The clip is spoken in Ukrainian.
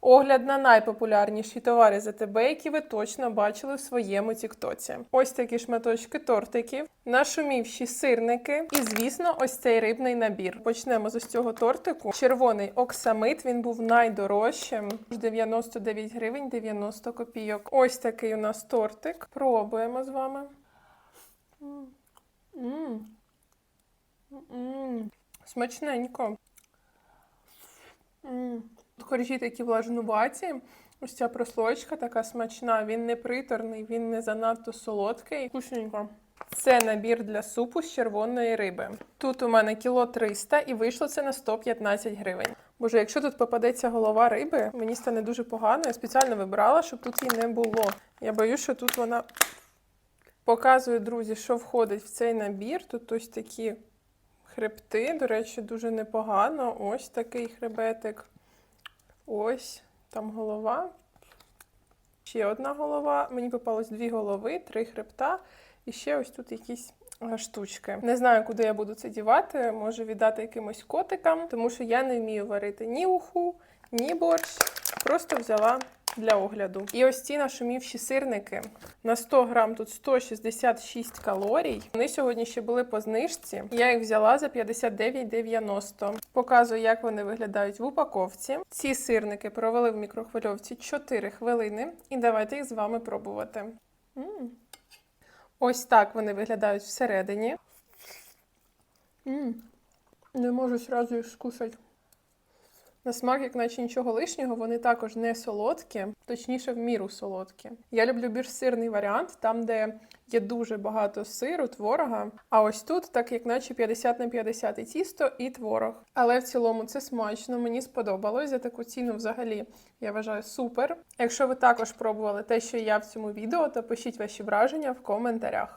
Огляд на найпопулярніші товари з АТБ, які ви точно бачили в своєму тіктоці. Ось такі шматочки тортиків, нашумівші сирники і, звісно, ось цей рибний набір. Почнемо з ось цього тортику. Червоний оксамит, він був найдорожчим. 99 гривень 90 копійок. Ось такий у нас тортик. Пробуємо з вами. М. М. Смачненько. М. Коржі такі влажнуваті. Ось ця прослойка така смачна. Він не приторний, він не занадто солодкий. Вкусненько. Це набір для супу з червоної риби. Тут у мене кіло 300 і вийшло це на 115 гривень. Боже, якщо тут попадеться голова риби, мені стане дуже погано. Я спеціально вибрала, щоб тут її не було. Я боюсь, що тут вона показую, друзі, що входить в цей набір. Тут ось такі хребти, до речі, дуже непогано. Ось такий хребетик. Ось там голова. Ще одна голова. Мені попалось дві голови, три хребта. І ще ось тут якісь е, штучки. Не знаю, куди я буду це дівати. Можу віддати якимось котикам, тому що я не вмію варити ні уху, ні борщ. Просто взяла для огляду. І ось ці нашумівші сирники. На 100 грам тут 166 калорій. Вони сьогодні ще були по знижці. Я їх взяла за 59,90. Показую, як вони виглядають в упаковці. Ці сирники провели в мікрохвильовці 4 хвилини. І давайте їх з вами пробувати. М. Ось так вони виглядають всередині. М. Не можу зразу їх скусати. На смак, як наче нічого лишнього, вони також не солодкі, точніше, в міру солодкі. Я люблю більш сирний варіант, там, де є дуже багато сиру, творога. А ось тут, так як наче 50 на 50 і тісто, і творог. Але в цілому це смачно, мені сподобалось. За таку ціну взагалі я вважаю супер. Якщо ви також пробували те, що я в цьому відео, то пишіть ваші враження в коментарях.